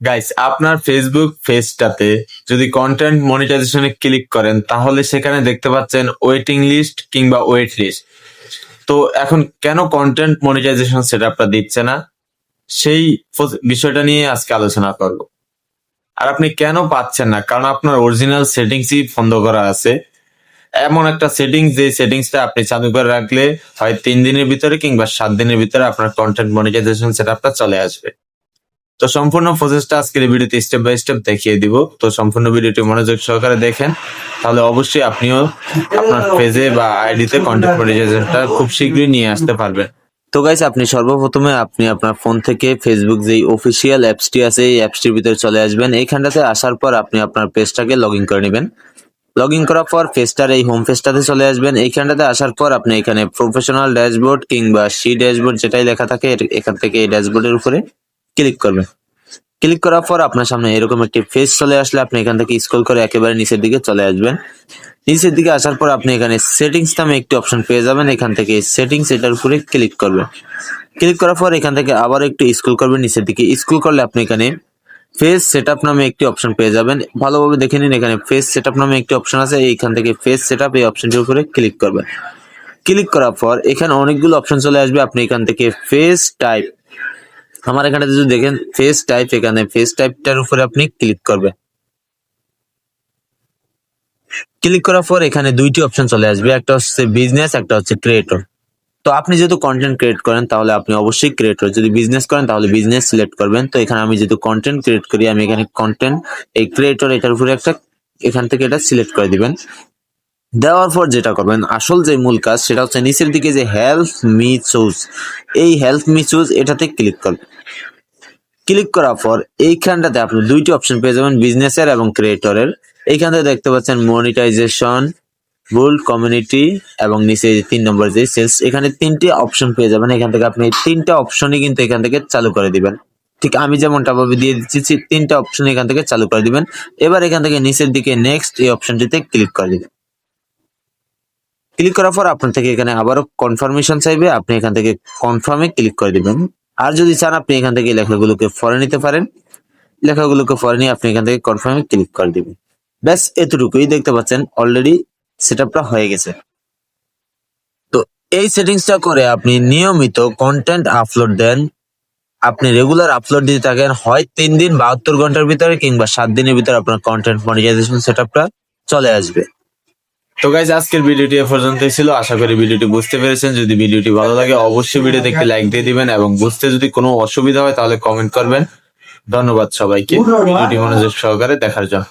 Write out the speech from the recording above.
Guys আপনার Facebook পেজটাতে যদি content মনিটাইজেশনে click করেন, তাহলে সেখানে দেখতে পাচ্ছেন ওয়েটিং লিস্ট কিংবা ওয়েট লিস্ট তো এখন কেন কন্টেন্ট মনিটাইজেশন সেটআপটা দিচ্ছে না? সেই বিষয়টা নিয়ে আজকে আলোচনা করব। আর আপনি কেন পাচ্ছেন না? কারণ আপনার অরিজিনাল সেটিংসই বন্ধ করা আছে। এমন একটা সেটিংস যে সেটিংসটা আপনি চালু করে রাখলে হয় তিন দিনের ভিতরে কিংবা সাত দিনের ভিতরে আপনার কন্টেন্ট মনিটাইজেশন সেটআপটা চলে আসবে। তো সম্পূর্ণ প্রসেসটা আজকের ভিডিওতে স্টেপ বাই স্টেপ দেখিয়ে দিব। তো সম্পূর্ণ ভিডিওটি মনোযোগ সহকারে দেখেন। তাহলে অবশ্যই আপনিও আপনার পেজে বা আইডিতে কন্টেন্ট মনিটাইজেশনটা খুব শীঘ্রই নিয়ে আসতে পারবেন। তো গাইস আপনি সর্বপ্রথমে আপনি আপনার ফোন থেকে ফেসবুক যেই অফিসিয়াল অ্যাপসটি আছে, এই অ্যাপসটির ভিতরে চলে আসবেন। এইখানটাতে আসার পর আপনি আপনার পেজটাকে লগ ইন করে নেবেন। লগ ইন করার পর পেজটার এই হোম পেজটাতে চলে আসবেন। এইখানটাতে আসার পর আপনি এখানে প্রফেশনাল ড্যাশবোর্ড কিংবা সি ড্যাশবোর্ড যেটাই লেখা থাকে এখান থেকে এই ড্যাশবোর্ডের উপরে ক্লিক করবেন ক্লিক করার পর আপনার সামনে এরকম একটি পেজ চলে আসলে আপনি এখান থেকে স্ক্রল করে একেবারে নিচের দিকে চলে আসবেন। নিচের দিকে আসার পর আপনি এখানে সেটিংস নামে একটি অপশন পেয়ে যাবেন। এখান থেকে সেটিংস এটার উপরে ক্লিক করবেন ক্লিক করার পর এখান থেকে আবার একটু স্ক্রল করবেন নিচের দিকে। স্ক্রল করলে আপনি এখানে ফেস সেটআপ নামে একটি অপশন পেয়ে যাবেন। ভালোভাবে দেখে নিন, এখানে ফেস সেটআপ নামে একটি অপশন আছে। এইখান থেকে ফেস সেটআপ এই অপশনটির উপরে ক্লিক করবেন ক্লিক করার পর এখানে অনেকগুলো অপশন চলে আসবে। আপনি এখান থেকে ফেস টাইপ আমার এখানে যদি দেখেন ফেস টাইপ এখানে ফেস টাইপটার উপরে আপনি ক্লিক করবেন। ক্লিক করার পর এখানে দুইটি অপশন চলে আসবে, একটা হচ্ছে বিজনেস একটা হচ্ছে ক্রিয়েটর তো আপনি যেহেতু কন্টেন্ট ক্রিয়েট করেন, তাহলে আপনি অবশ্যই ক্রিয়েটর যদি বিজনেস করেন, তাহলে বিজনেস সিলেক্ট করবেন। তো এখানে আমি যেহেতু কন্টেন্ট ক্রিয়েট করি, আমি এখানে কন্টেন্ট এই ক্রিয়েটর এটার উপরে একটা, এখান থেকে এটা সিলেক্ট করে দিবেন। দেওয়ার পর যেটা করবেন, আসল যে মূল কাজ সেটা হচ্ছে নিচের দিকে যে হেল্প মি চুজ এই হেল্প মি চুজ এটাতে ক্লিক করবেন। ক্লিক করার পর এইখানটাতে আপনি দুইটি অপশন পেয়ে যাবেন বিজনেসের এবং ক্রিয়েটরের এইখানটাতে দেখতে পাচ্ছেন মনিটাইজেশন বুল্ড কমিউনিটি এবং নিচে তিন নম্বর যে সেলস এখানে তিনটি অপশন পেয়ে যাবেন। এখান থেকে আপনি তিনটা অপশনই কিন্তু এখান থেকে চালু করে দিবেন। ঠিক আমি যেমনটা ভাবে দিয়ে দিচ্ছি, তিনটা অপশন এখান থেকে চালু করে দিবেন। এবার এখান থেকে নিচের দিকে নেক্সট এই অপশনটিতে ক্লিক করে দিবেন। ক্লিক করার পর আপনার থেকে এখানে আবারও কনফার্মেশন চাইবে, আপনি এখান থেকে কনফার্মে ক্লিক করে দিবেন। আর যদি চান, আপনি এখান থেকে লেখাগুলোকে ফরে নিতে পারেন। লেখাগুলোকে ফরে নিয়ে আপনি এখান থেকে কনফার্মে ক্লিক করে দিবেন। ব্যাস, এতটুকুই দেখতে পাচ্ছেন অলরেডি সেটআপটা হয়ে গেছে। তো এই সেটিংসটা করে আপনি নিয়মিত কন্টেন্ট আপলোড দেন। আপনি রেগুলার আপলোড দিতে থাকেন, হয় তিন দিন, বাহাত্তর ঘণ্টার ভিতরে কিংবা সাত দিনের ভিতরে আপনার কন্টেন্ট মনিটাইজেশন সেটআপটা চলে আসবে। তো গাইজ আজকের ভিডিওটি এ পর্যন্তই ছিল। আশা করি ভিডিওটি বুঝতে পেরেছেন। যদি ভিডিওটি ভালো লাগে অবশ্যই ভিডিও একটি লাইক দিয়ে দিবেন এবং বুঝতে যদি কোনো অসুবিধা হয় তাহলে কমেন্ট করবেন। ধন্যবাদ সবাইকে। ভিডিওটি মনোযোগ সহকারে দেখার জন্য।